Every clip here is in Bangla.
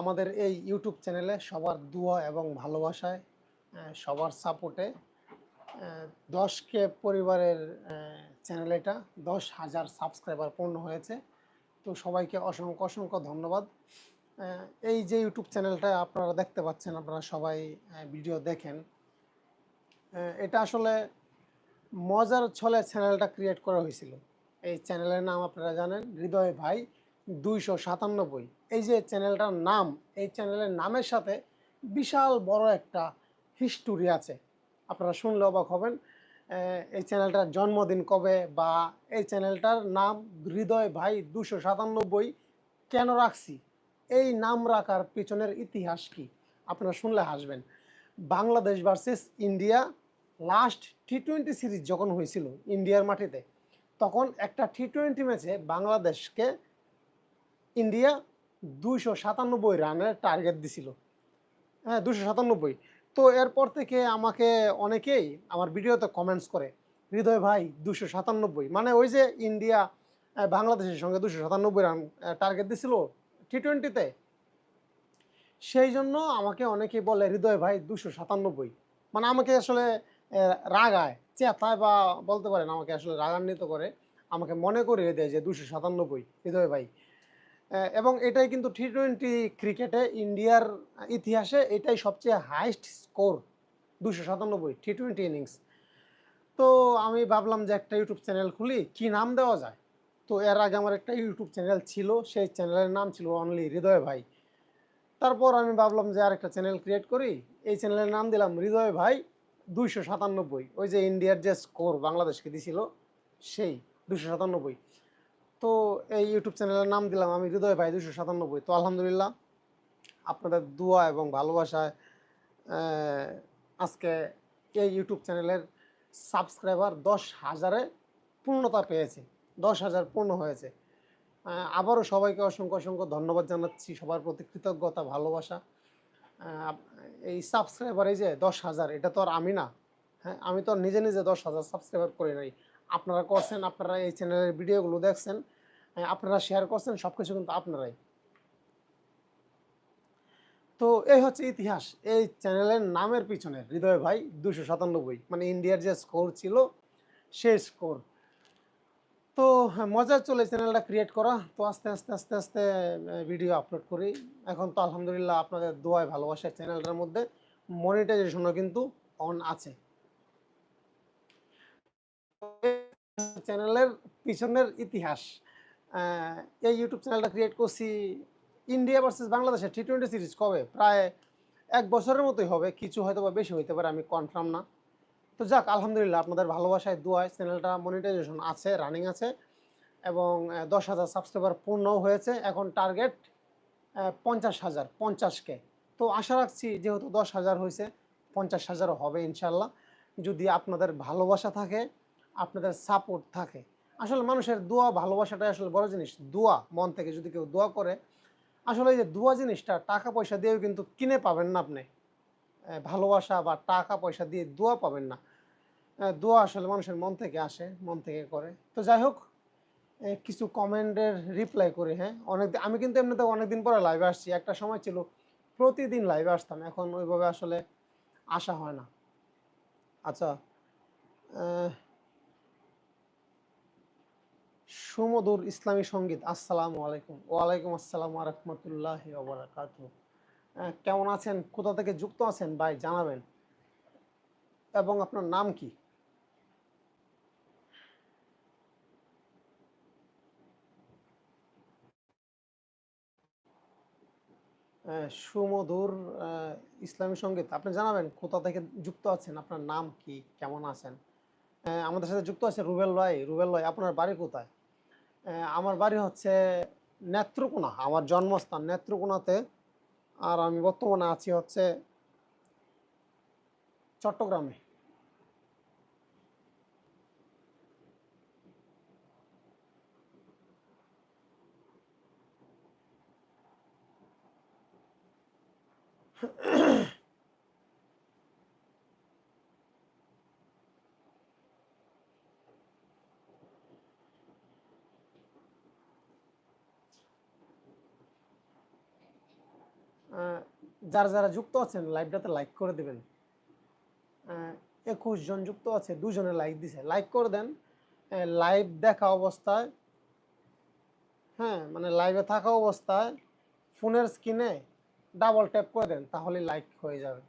আমাদের এই ইউটিউব চ্যানেলে সবার দোয়া এবং ভালোবাসায় সবার সাপোর্টে দশ কে পরিবারের চ্যানেল এটা দশ হাজার সাবস্ক্রাইবার পূর্ণ হয়েছে। তো সবাইকে অসংখ্য অসংখ্য ধন্যবাদ। এই যে ইউটিউব চ্যানেলটা আপনারা দেখতে পাচ্ছেন, আপনারা সবাই ভিডিও দেখেন। এটা আসলে মজার ছলে চ্যানেলটা ক্রিয়েট করা হয়েছিল। এই চ্যানেলের নাম আপনারা জানেন, হৃদয় ভাই দুইশো সাতানব্বই। এই যে চ্যানেলটার নাম, এই চ্যানেলের নামের সাথে বিশাল বড় একটা হিস্টোরি আছে। আপনারা শুনলে অবাক হবেন এই চ্যানেলটার জন্মদিন কবে বা এই চ্যানেলটার নাম হৃদয় ভাই দুশো সাতানব্বই কেন রাখছি? এই নাম রাখার পিছনের ইতিহাস কি? আপনারা শুনলে হাসবেন। Bangladesh versus India last T twenty series যখন হয়েছিল ইন্ডিয়ার মাটিতে, তখন একটা টি টোয়েন্টি ম্যাচে বাংলাদেশকে ইন্ডিয়া দুইশো সাতানব্বই রানের টার্গেট দিছিল। হ্যাঁ দুশো সাতানব্বই। তো এরপর থেকে আমাকে অনেকেই আমার ভিডিওতে কমেন্টস করে, হৃদয় ভাই দুশো সাতানব্বই। মানে ওই যে ইন্ডিয়া বাংলাদেশের সঙ্গে দুশো সাতানব্বই রান টার্গেট দিছিল টি টোয়েন্টিতে সেই জন্য আমাকে অনেকেই বলে, হৃদয় ভাই দুশো সাতানব্বই। মানে আমাকে আসলে রাগায় চেতায় বা বলতে পারেন, আমাকে আসলে রাগান্বিত করে, আমাকে মনে করিয়ে দেয় যে দুশো সাতানব্বই, হৃদয় ভাই এবং এটাই কিন্তু টি টোয়েন্টি ক্রিকেটে ইন্ডিয়ার ইতিহাসে এটাই সবচেয়ে হাইস্ট স্কোর দুশো সাতানব্বই টি টোয়েন্টি ইনিংস তো আমি ভাবলাম যে একটা ইউটিউব চ্যানেল খুলি, কি নাম দেওয়া যায়? তো এর আগে আমার একটা ইউটিউব চ্যানেল ছিল, সেই চ্যানেলের নাম ছিল অনলি হৃদয় ভাই। তারপর আমি ভাবলাম যে আরেকটা চ্যানেল ক্রিয়েট করি, এই চ্যানেলের নাম দিলাম হৃদয় ভাই, দুইশো সাতানব্বই। ওই যে ইন্ডিয়ার যে স্কোর বাংলাদেশকে দিছিল, সেই দুশো সাতানব্বই। তো এই ইউটিউব চ্যানেলের নাম দিলাম আমি হৃদয় ভাই দুশো সাতানব্বই। তো আলহামদুলিল্লাহ আপনাদের দোয়া এবং ভালোবাসায় আজকে এই ইউটিউব চ্যানেলের সাবস্ক্রাইবার দশ হাজারে পূর্ণতা পেয়েছে, দশ হাজার পূর্ণ হয়েছে। আবারও সবাইকে অসংখ্য অসংখ্য ধন্যবাদ জানাচ্ছি সবার প্রতি কৃতজ্ঞতা, ভালোবাসা। এই সাবস্ক্রাইবার এই যে দশ হাজার, এটা তো আর আমি না। হ্যাঁ আমি তো নিজে নিজে দশ হাজার সাবস্ক্রাইবার করি নাই। আপনারা করছেন, আপনারা এই চ্যানেলের ভিডিওগুলো দেখছেন। আপনারা শেয়ার করছেন সব কিছু কিন্তু আপনারাই। তো এই হচ্ছে ইতিহাস এই চ্যানেলের নামের পিছনে। হৃদয় ভাই দুশো সাতানব্বই মানে ইন্ডিয়ার যে স্কোর ছিল সেই স্কোর তো হ্যাঁ, মজার চলে চ্যানেলটা ক্রিয়েট করা। তো আস্তে আস্তে আস্তে আস্তে ভিডিও আপলোড করি। এখন তো আলহামদুলিল্লাহ আপনাদের দোয়ায় ভালোবাসার চ্যানেলটার মধ্যে মনিটাইজেশনও কিন্তু অন আছে। চ্যানেলের পিছনের ইতিহাস। এই ইউটিউব চ্যানেলটা ক্রিয়েট করছি ইন্ডিয়া ভার্সেস বাংলাদেশের টি টোয়েন্টি সিরিজ কবে? প্রায় এক বছরের মতোই হবে, কিছু হয়তো বা বেশি হইতে পারে, আমি কনফার্ম না। তো যাক, আলহামদুলিল্লাহ, আপনাদের ভালোবাসায়, দোয়ায় চ্যানেলটা মনিটাইজেশন আছে রানিং আছে, এবং দশ হাজার সাবস্ক্রাইবার পূর্ণও হয়েছে। এখন টার্গেট পঞ্চাশ হাজার, পঞ্চাশকে। তো আশা রাখছি যেহেতু দশ হাজার হয়েছে পঞ্চাশ হাজারও হবে ইনশাল্লাহ যদি আপনাদের ভালোবাসা থাকে, আপনাদের সাপোর্ট থাকে আসলে মানুষের দোয়া, ভালোবাসাটাই আসলে বড় জিনিস। দোয়া, মন থেকে যদি কেউ দোয়া করে, আসলে এই যে দোয়া জিনিসটা টাকা পয়সা দিয়েও কিন্তু কিনে পাবেন না আপনি। ভালোবাসা বা টাকা পয়সা দিয়ে দোয়া পাবেন না। দোয়া আসলে মানুষের মন থেকে আসে, মন থেকে করে। তো যাই হোক কিছু কমেন্টের রিপ্লাই করি হ্যাঁ? অনেক আমি কিন্তু এমনিতে অনেকদিন পরে লাইভে আসছি। একটা সময় ছিল, প্রতিদিন লাইভে আসতাম। এখন ওইভাবে আসলে আসা হয় না। আচ্ছা সুমধুর ইসলামী সংগীত, আসসালামু আলাইকুম। ওয়ালাইকুম আসসালাম রহমতুল্লাহ ওবরাকাত কেমন আছেন? কোথা থেকে যুক্ত আছেন? ভাই, জানাবেন। এবং আপনার নাম কি? সুমধুর ইসলামী সংগীত। আপনি জানাবেন কোথা থেকে যুক্ত আছেন? আপনার নাম কি? কেমন আছেন? আমাদের সাথে যুক্ত আছে রুবেল ভাই রুবেল ভাই আপনার বাড়ি কোথায়? আমার বাড়ি হচ্ছে নেত্রকোনা আমার জন্মস্থান নেত্রকোনাতে। আর আমি বর্তমানে আছি হচ্ছে চট্টগ্রামে। যারা যারা যুক্ত আছেন লাইভটাতে লাইক করে দেবেন। একুশ জন যুক্ত আছে, দুজনে লাইক দিছে। লাইক করে দেন। লাইভ দেখা অবস্থায় হ্যাঁ মানে লাইভে থাকা অবস্থায় ফোনের স্ক্রিনে ডাবল ট্যাপ করে দেন তাহলে লাইক হয়ে যাবে।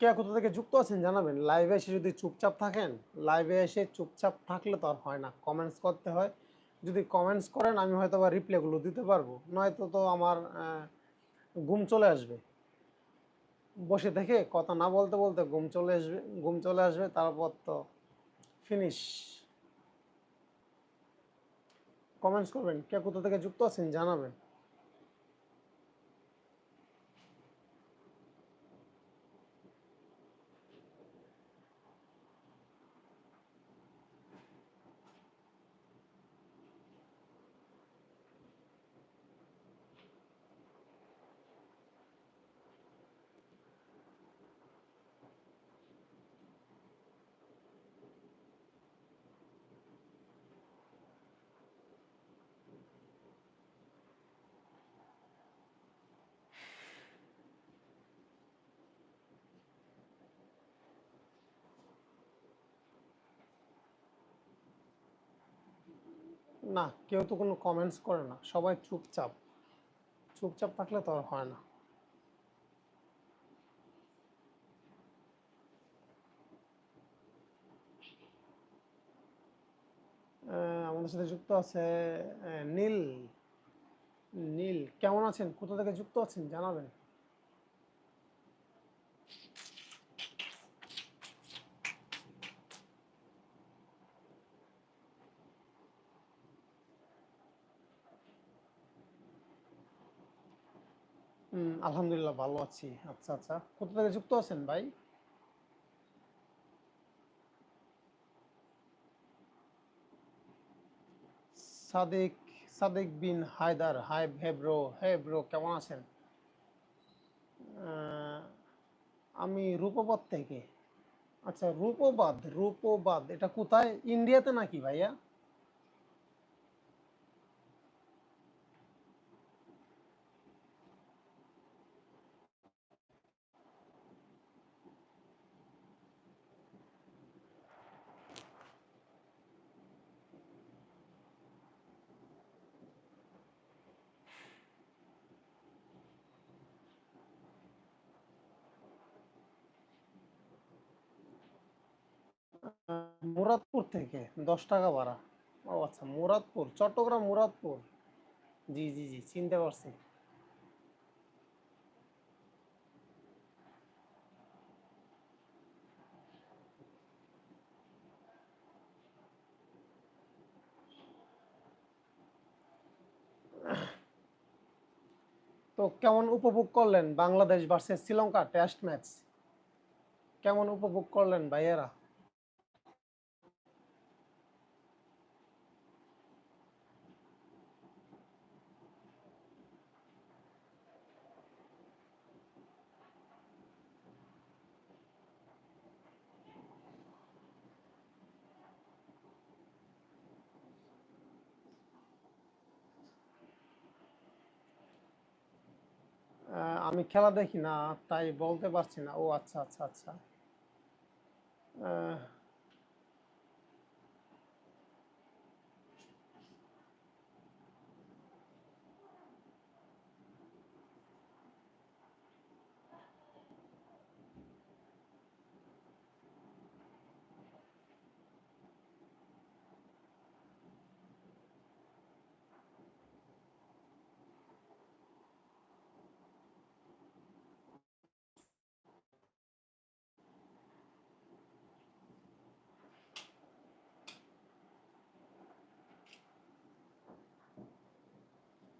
কে কোথা থেকে যুক্ত আছেন জানাবেন? লাইভে এসে যদি চুপচাপ থাকেন লাইভে এসে চুপচাপ থাকলে তো আর হয় না। কমেন্টস করতে হয়। যদি কমেন্টস করেন, আমি হয়তো বা রিপ্লাইগুলো দিতে পারব। নয়তো তো আমার ঘুম চলে আসবে। বসে থেকে কথা না বলতে বলতে ঘুম চলে আসবে, ঘুম চলে আসবে, তারপর তো ফিনিশ কমেন্টস করবেন। কে কোথা থেকে যুক্ত আছেন জানাবেন। না, কেউ তো কোনো কমেন্টস করে না। সবাই চুপচাপ। চুপচাপ থাকলে তো আর হয় না। আমাদের সাথে যুক্ত আছে নীল। নীল, কেমন আছেন? কোথা থেকে যুক্ত আছেন? জানাবেন। আলহামদুলিল্লাহ ভালো আছি। আচ্ছা আচ্ছা। কোথা থেকে যুক্ত আছেন ভাই? Sadek Sadek bin Haider. Hi hey bro hey bro, কেমন আছেন? আমি রূপবাদ থেকে। আচ্ছা রূপবাদ রূপবাদ, এটা কোথায়? ইন্ডিয়াতে নাকি ভাইয়া? মুরাদপুর থেকে দশ টাকা ভাড়া। ও আচ্ছা মুরাদপুর, চট্টগ্রাম মুরাদপুর। জি জি জি, চিনতে পারছি। তো কেমন উপভোগ করলেন Bangladesh versus Sri Lanka test match কেমন উপভোগ করলেন ভাইয়েরা? আমি খেলা দেখি না তাই বলতে পারছি না। ও আচ্ছা আচ্ছা আচ্ছা।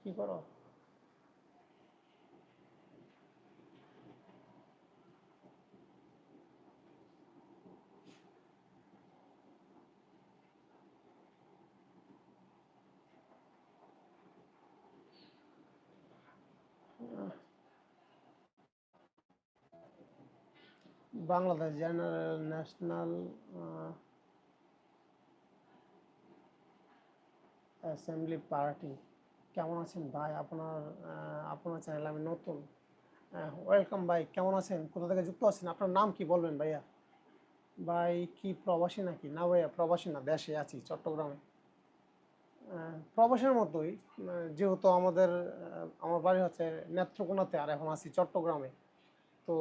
কি করো? Bangladesh general national assembly party. কেমন আছেন ভাই? আপনার আপনার চ্যানেলে আমি নতুন। ওয়েলকাম ভাই, কেমন আছেন? কোথা থেকে যুক্ত আছেন? আপনার নাম কি বলবেন ভাইয়া? ভাই, কি প্রবাসী নাকি? না ভাইয়া, প্রবাসী না, দেশে আছি, চট্টগ্রামে। প্রবাসের মতোই যেহেতু আমাদের আমার বাড়ি হচ্ছে নেত্রকোনাতে, আর এখন আছি চট্টগ্রামে। তো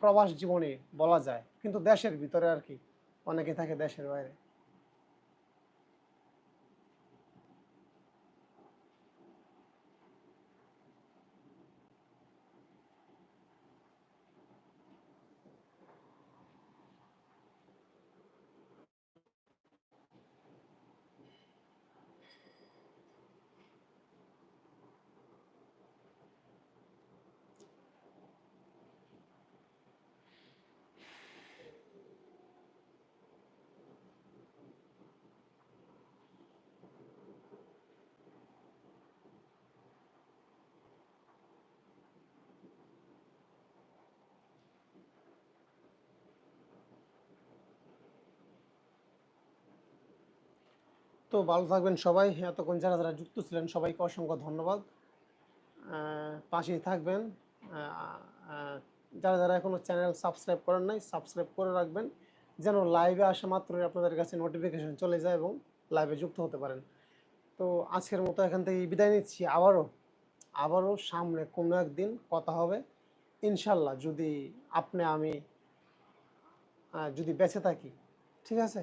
প্রবাস জীবনে বলা যায়, কিন্তু দেশের ভিতরে আর কি অনেকে থাকে দেশের বাইরে। তো ভালো থাকবেন সবাই। এতক্ষণ যারা যারা যুক্ত ছিলেন, সবাইকে অসংখ্য ধন্যবাদ। পাশেই থাকবেন। যারা যারা এখনও চ্যানেল সাবস্ক্রাইব করেন নাই, সাবস্ক্রাইব করে রাখবেন। যেন লাইভে আসা মাত্রই আপনাদের কাছে নোটিফিকেশন চলে যায় এবং লাইভে যুক্ত হতে পারেন। তো আজকের মতো এখান থেকে বিদায় নিচ্ছি। আবারও আবারও সামনে কোনো একদিন কথা হবে। ইনশাল্লাহ যদি আপনি, আমি যদি বেঁচে থাকি, ঠিক আছে?